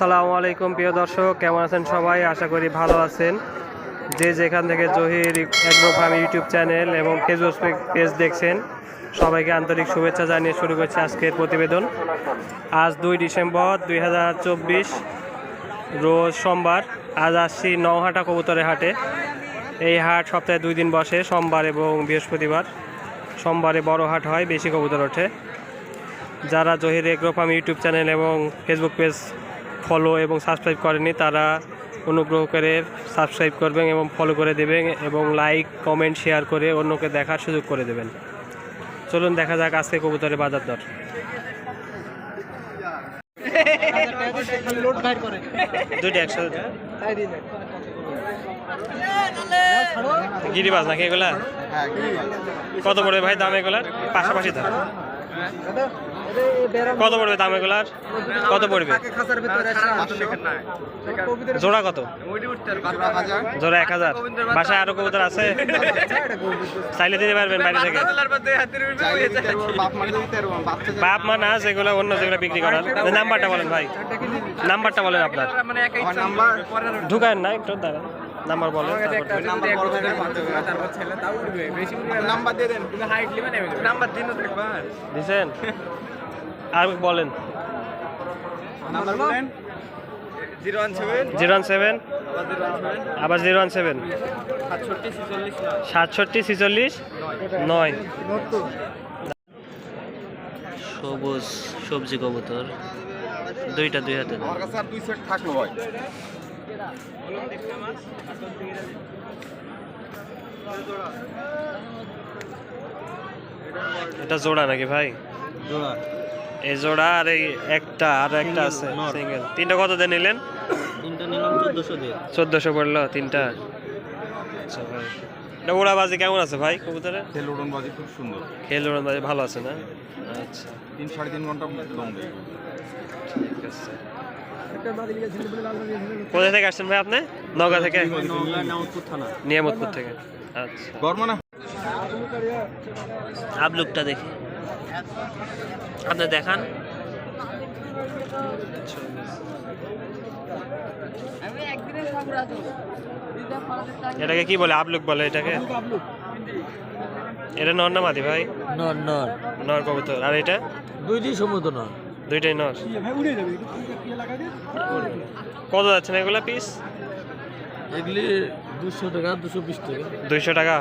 আসসালামু আলাইকুম, প্রিয় দর্শক। কেমন আছেন সবাই? আশা করি ভালো আছেন। যে যেখান থেকে Zahir agro farm YouTube channel এবং ফেসবুক পেজ দেখছেন, সবাইকে আন্তরিক শুভেচ্ছা জানিয়ে শুরু করছি আজকের প্রতিবেদন। আজ দুই ডিসেম্বর দুই হাজার চব্বিশ, রোজ সোমবার। আজ আসছি নওহাটা কবুতরের হাটে। এই হাট সপ্তাহে দুই দিন বসে, সোমবার এবং বৃহস্পতিবার। সোমবারে বড় হাট হয়, বেশি কবুতর ওঠে। যারা Zahir agro farm YouTube channel এবং ফেসবুক পেজ ফলো এবং সাবস্ক্রাইব করেনি তারা অনুগ্রহ করে সাবস্ক্রাইব করবেন এবং ফলো করে দেবেন এবং লাইক কমেন্ট শেয়ার করে অন্যকে দেখার সুযোগ করে দেবেন। চলুন দেখা যাক আজকে কবুতরের বাজার দর। দুইটা একসাথে গিরিবাজ নাকি এগুলা? কত পড়বে ভাই দাম এগুলার? পাশাপাশি দাম। কত পড়বে দাম এগুলার? কত পড়বে? জোড়া কত? জোড়া এক হাজার। বাসায় আরও কবুতর আছে? চাইলে দিতে পারবেন বাইরে থেকে। বাপ মা না যেগুলো অন্য যেগুলো বিক্রি করার। নাম্বারটা বলেন ভাই। নাম্বারটা বলেন আপনার। ঢুকায় না একটু দাঁড়ান। নাম্বার বলেন নাম্বার দিয়ে দেন। নাম্বার দিন। একবার। দিছেন? আর বলেন। Zero one seven. জিরো আবার জিরো ওয়ান সেভেন। সাতষট্টি ছিচল্লিশ সাতষট্টি নয়। সবুজ সবজি কবুতর দুইটা দুই হাতে। আমার কাছে আর দুই সেট থাকল ভাই। এটা জোড়া নাকি ভাই? এই জোড়া আর এই একটা আর একটা আছে সিঙ্গেল তিনটা কত দিয়ে নিলেন? তিনটা নিলাম চোদ্দশো দিয়ে। চোদ্দশো পড়ল তিনটা। আচ্ছা ভাই। এটা ওড়াবাজি কেমন আছে ভাই কবুতরের? তেল উড়ন বাজি খুব সুন্দর। খেল ওড়াবাজি ভালো আছে না? আচ্ছা। তিন সাড়ে তিন ঘণ্টা দম দেয়। ঠিক আছে। কোথা থেকে আসছেন ভাই আপনি? নগা থেকে? নিয়ামতপুর থেকে। আচ্ছা। গরম না? আবলুকটা দেখি। আপনি দেখান। এটাকে কি বলে? আবলুক বলে এটাকে? এটা নর না মাদি ভাই? নর নর। নর কবুতর। আর এটা? দুইটি সমুদ্র নর। দুইটাই নর। কত যাচ্ছে না এগুলা পিস এগুলি দুশো টাকা দুশো বিশ টাকা। দুইশো টাকা?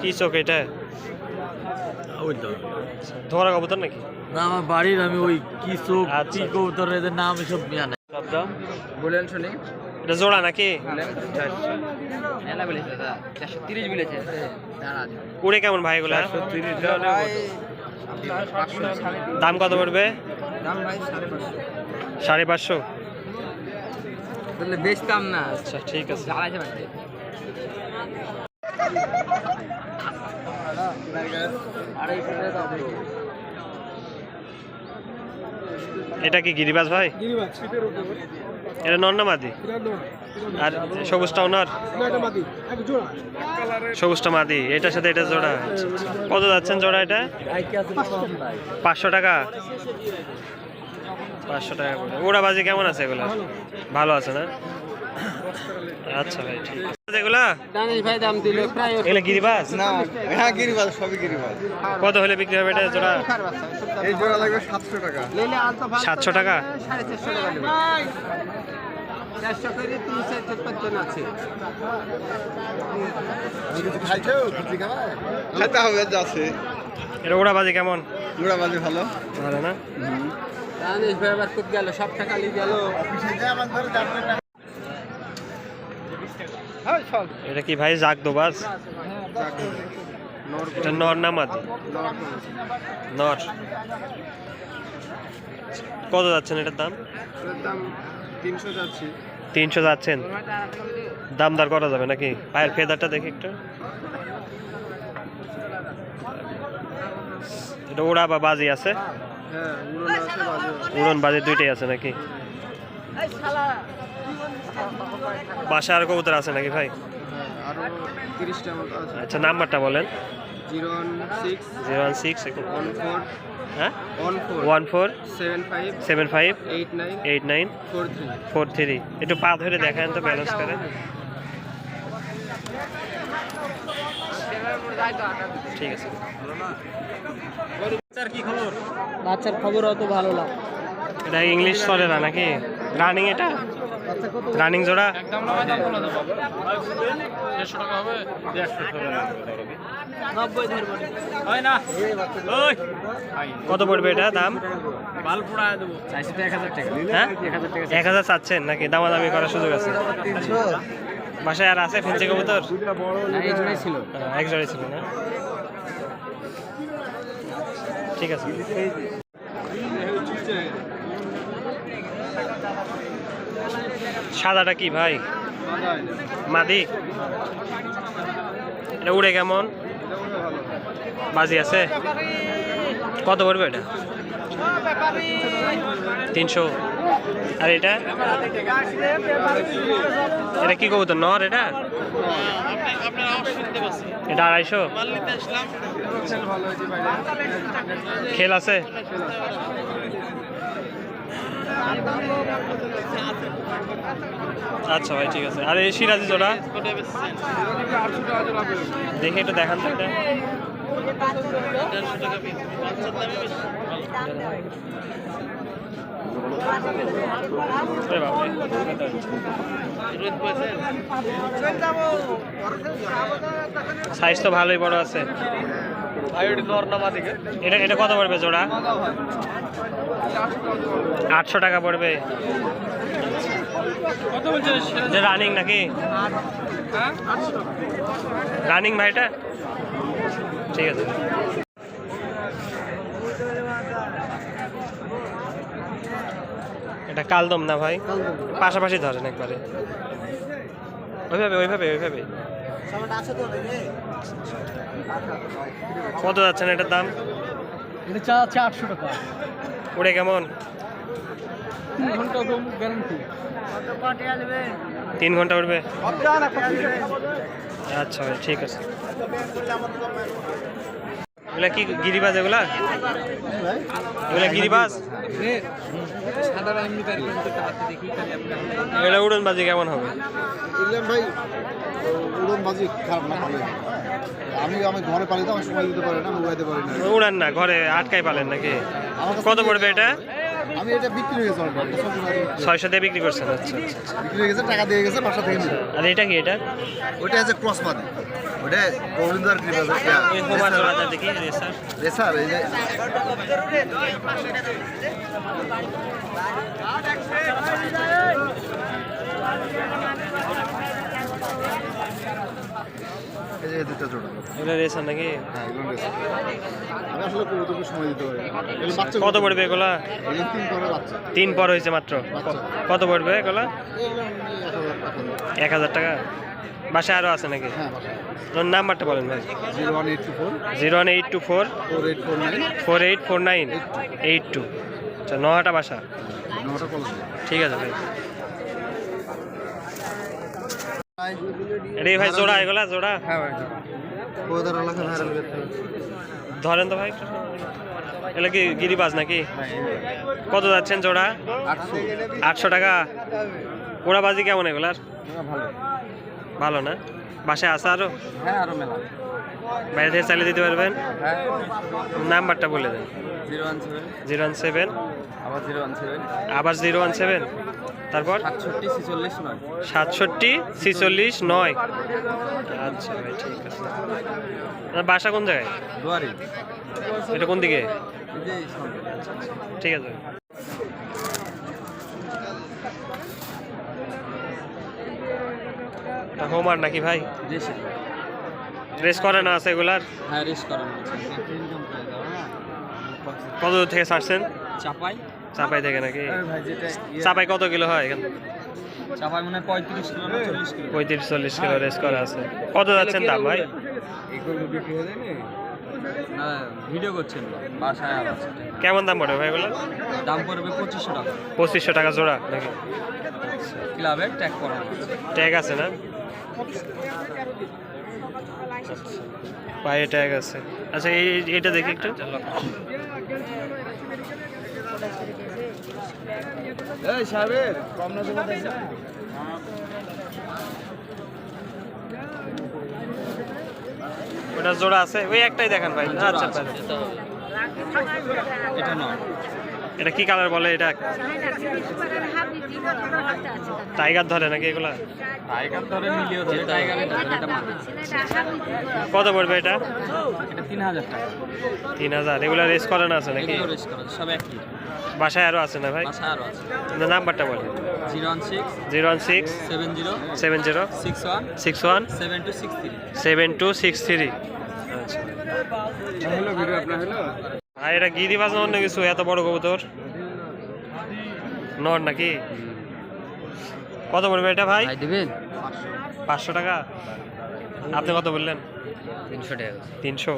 কি চোখ এটা? ওইটা ধরা কবুতর নাকি? না আমার বাড়ির আমি ওই কি চোখ কি আচ্ছা। কবুতর এদের নাম এসব জানে। দাম বলেন শুনি। এটা জোড়া নাকি? উড়ে কেমন ভাই এগুলা? দাম কত পড়বে? সাড়ে পাঁচশো। বেচতাম না? আচ্ছা ঠিক আছে। এটা কি গিরিবাজ ভাই? এটা নর না মাদি আর সবুজটাও নর সবুজটা মাদি এটার সাথে এটা জোড়া। আচ্ছা, আচ্ছা। কত যাচ্ছেন জোড়া এটা? পাঁচশো টাকা। পাঁচশো টাকা করে। উড়াবাজি কেমন আছে এগুলো? ভালো আছে না? আচ্ছা ভাই ঠিক আছে। এগুলা? দানিশ ভাই দাম দিল প্রায় এগুলা গিরিবাজ? না হ্যাঁ সবই কত হলে বিক্রি হবে এটা জোড়া? এই জোড়া লাগবে সাতশো টাকা। নিলে আলতো টাকা? এটা উড়াবাজি কেমন? গুড়াবাজি ভালো। ভালো না? দানিশ ভাই আবার খুব গেল সব টাকা নিয়ে গেল এটা কি ভাই জাগ দোবাজ এটা নর না মাদি? নর। কত যাচ্ছেন এটার দাম? দাম তিনশো যাচ্ছেন। দাম দর করা যাবে নাকি? পায়ের ফেদারটা দেখি একটু। এটা উড়া বা বাজি আছে? হ্যাঁ বাজে উড়ন বাজি দুইটাই আছে নাকি? বাসা আর কবুতর আছে নাকি ভাই? আরও তিরিশটা মতো আছে। আচ্ছা নাম্বারটা বলেন। Zero one six zero one six one four হ্যাঁ? One four seven five seven five eight nine eight nine four three. Four three. একটু পা ধরে দেখান তো ব্যালেন্স করে। ঠিক আছে। বাচ্চার খবর? অত ভালো না। এটা ইংলিশ চলে না নাকি? রানিং এটা? রানিং জোড়া? কত পড়বে এটা দাম? এক হাজার হ্যাঁ? এক হাজার চাচ্ছেন নাকি? দামাদামি করার সুযোগ আছে। তিনশো বাসায় আর আছে ফেন্সি কবুতর? এই জন্যই ছিল। এক জোড়াই ছিল না? ঠিক আছে। সাদাটা কি ভাই? মাদি? এটা উড়ে কেমন? বাজি আছে? কত পড়বে এটা? তিনশো। আর এটা? এটা কি কবুতর? নর এটা? এটা আড়াইশো? খেল আছে? আচ্ছা ভাই ঠিক আছে। আর এই সিরাজি জোড়া? দেখে একটু দেখান তো এটা। সাইজ তো ভালোই বড় আছে। এটা এটা কত পড়বে জোড়া? আটশো টাকা পড়বে। এটা রানিং নাকি? রানিং ভাইটা? ঠিক আছে। এটা কালদম না ভাই? পাশাপাশি ধরেন একবারে। ওইভাবে ওইভাবে ওইভাবে। কত যাচ্ছেন এটার দাম? এটা চা আছে আটশো টাকা। উড়ে কেমন? তিন ঘণ্টা দম গ্যারান্টি তিন ঘণ্টা উঠবে? আচ্ছা ঠিক আছে। এগুলা কি গিরিবাজ এগুলা? এগুলা গিরিবাজ? সাদারা উড়ন উড়নবাজি কেমন হবে? ইংল্যান্ড ভাই উড়ন বাজি খারাপ না ভালো আমি আমি ঘরে পালি তো আমি সময় দিতে পারি না উড়াইতে পারি না। উড়ান না ঘরে আটকাই পালেন নাকি? আমার কত পড়বে এটা? আমি এটা বিক্রি হয়ে গেছে অলরেডি এটা সবজি বাজারে ছয়শো দিয়ে বিক্রি করছেন আচ্ছা আচ্ছা। বিক্রি হয়ে গেছে টাকা দিয়ে গেছে বাসা থেকে নিয়ে আর এটা কি এটা? ওইটা আছে ক্রস বাদি ওটা গোবিন্দ কৃপা আছে। ওই হোমার জোড়াটা দেখি রেসার। রেসার এই যে। এই যে দুটো জোড়া। এগুলো রেসার নাকি? হ্যাঁ এগুলো রেসার আমি আসলে কবুতরকে সময় দিতে পারি এগুলো বাচ্চা কত পড়বে এগুলা? এগুলো তিন বাচ্চা। তিন পর হয়েছে মাত্র? কত পড়বে এগুলা? এক হাজার টাকা বাসায় আরও আছে নাকি? হ্যাঁ ওর নাম্বারটা বলেন ভাই। Zero one eight two four. Zero one eight two four. Four eight four nine. Four eight four nine. Eight two. আচ্ছা নহাটা বাসা? ঠিক আছে ভাই। এটাই ভাই জোড়া এগুলা জোড়া? হ্যাঁ ভাই ধরেন তো ভাই। এটা কি গিরিবাজ নাকি? কত যাচ্ছেন জোড়া? আটশো টাকা। পোড়াবাজি কেমন এগুলার? ভালো। ভালো না? বাসায় আসা আরও? হ্যাঁ আরও মেলা। বাইরে থেকে চালিয়ে দিতে পারবেন? হ্যাঁ। নাম্বারটা বলে দেন। Zero one seven. Zero one seven. আবার জিরো ওয়ান সেভেন। আবার জিরো ওয়ান সেভেন? তারপর? সাতষট্টি ছিচল্লিশ নয়। আচ্ছা ভাই ঠিক আছে। বাসা কোন জায়গায়? এটা কোন দিকে? ঠিক আছে। হোমার নাকি ভাই? রেস করে না আছে এগুলার? হ্যাঁ আছে। কত দূর থেকে ছাড়ছেন? চাপাই। চাপাই থেকে নাকি? ইয়ে- চাপাই কত কিলো হয় এখান? চাপাই মানে পঁয়ত্রিশ কিলো চল্লিশ কিলো। পঁয়ত্রিশ চল্লিশ কিলো রেস করা আছে। কত যাচ্ছেন দাম ভাই? হয়ে ভিডিও করছেন বাসায় কেমন দাম পড়বে ভাই এগুলো? দাম পড়বে পঁচিশশো টাকা। পঁচিশশো টাকা জোড়া নাকি? ক্লাবে ট্যাগ আছে। ট্যাগ আছে না? পায়ে ট্যাগ আছে। আচ্ছা এই এই- এটা দেখি একটু। এই সাহেবের কম না ওটা জোড়া আছে? ওই একটাই দেখেন ভাই। আচ্ছা পারে। এটা নয় এটা কি কালার বলে এটা? টাইগার ধরে নাকি এগুলা? টাইগার ধরে মিলিয়ে ধরে। টাইগার কত পড়বে এটা? এটা তিন হাজার টাকা। তিন হাজার। এগুলা রেস করানো আছে নাকি? রেস করা সব একই। বাসায় আরও আছে না ভাই? বাসা আরও আছে। আপনার নাম্বারটা বলেন। Zero one six zero one six seven zero six one six one seven two six three. Seven two six three. আচ্ছা। হলো ভিডিও আপনার হলো। আর এটা গিরিবাজ না অন্য কিছু এত বড় কবুতর? নর নাকি? কত পড়বে এটা ভাই? দিবেন? পাঁচশো টাকা? আপনি কত বললেন? তিনশো টাকা তিনশো?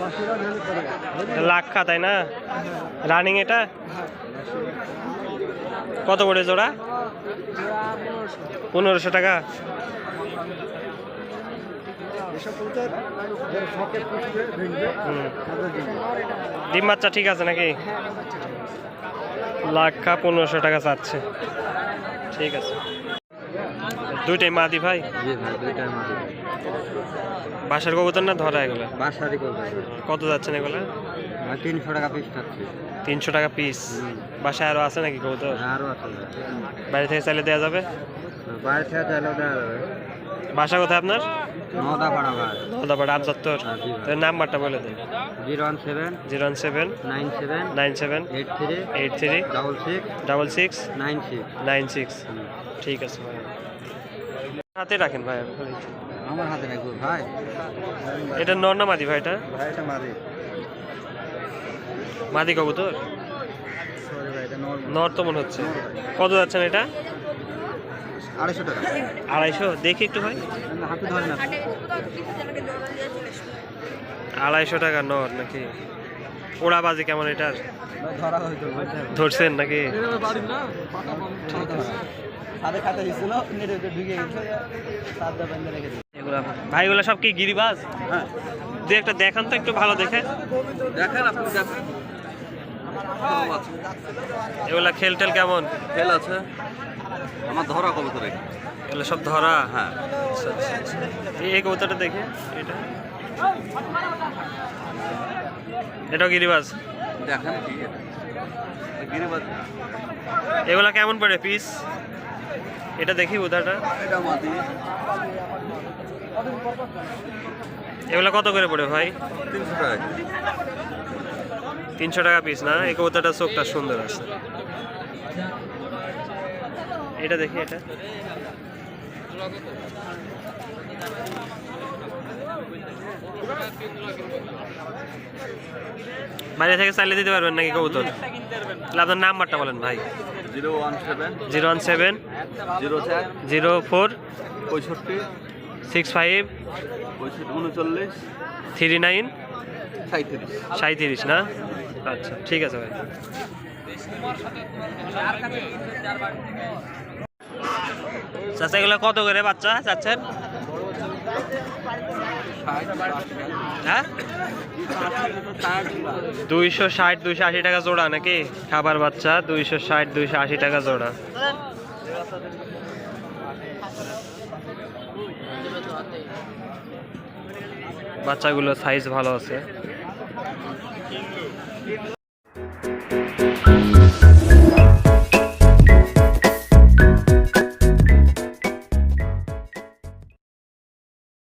মাদি মাদি মাদি মাদি খা তাই না? রানিং এটা? কত করে জোড়া? পনেরোশো টাকা। ডিম বাচ্চা ঠিক আছে নাকি? লাক্ষা পনেরোশো টাকা চাচ্ছে। ঠিক আছে। দুইটাই মাদি ভাই? ভাই দুইটার মাঝে বাসার কবুতর না ধরা এগুলো? বাসারই কত যাচ্ছেন এগুলো? তিনশো টাকা পিস থাকছে। তিনশো টাকা পিস বাসায় আরও আছে নাকি কবুতর? আরও আছে। বাইরে থেকে চাইলে দেওয়া যাবে? বাইরে থেকে চাইলেও দেওয়া যাবে। বাসা কোথায় আপনার? নদাপাড়া আমচত্বর হ্যাঁ। নাম্বারটা বলে দিন। Zero one seven zero one seven nine seven nine seven eight three eight three double six double six nine six. Nine six. ঠিক আছে হাতে রাখেন ভাই? আমার হাতে রাখব ভাই। এটা নর না মাদি ভাই এটা? ভাই এটা মাদি। মাদি কবুতর? নর। তো মনে হচ্ছে। কত যাচ্ছেন এটা? আড়াইশো টাকা। আড়াইশো? দেখি একটু ভাই। হাতে ধরে না। আড়াইশো টাকা নর নাকি? ওড়া বাজি কেমন এটার? ধরছেন নাকি? সাথে খাতে দিছিল নেটে ঢুকে গেছে সাতটা বেঁধে রেখে এগুলা সব কি গিরিবাজ? হ্যাঁ। দু একটা দেখান তো একটু ভালো দেখে। দেখেন আপনি দেখেন। এগুলা খেল টেল কেমন? তেল আছে। আমার ধরা কবুতর। এগুলো সব ধরা? হ্যাঁ। আচ্ছা, আচ্ছা, আচ্ছা। এই কবুতরটা দেখে। এটা? এটাও গিরিবাজ? দেখেন এটা। গিরিবাজ। এগুলা কেমন পড়ে পিস? এটা দেখি মাদি এগুলা কত করে পড়ে ভাই? তিনশো টাকা। তিনশো টাকা পিস না? এই কবুতরটা চোখটা সুন্দর আছে। এটা দেখি এটা। বাইরে থেকে চালিয়ে দিতে পারবেন নাকি কবুতর? তাহলে আপনার নাম্বারটা বলেন ভাই। Zero one seven zero one seven zero চার জিরো ফোর পঁয়ষট্টি সিক্স ফাইভ উনচল্লিশ থ্রি নাইন সাঁত্রিশ সাঁত্রিশ না? আচ্ছা ঠিক আছে ভাই। চাচা এগুলো কত করে বাচ্চা চাচ্ছেন? হ্যাঁ? দুইশো ষাট, দুইশো আশি টাকা জোড়া নাকি? খাবার বাচ্চা, দুইশো ষাট, দুইশো আশি টাকা জোড়া। বাচ্চাগুলো সাইজ ভালো আছে।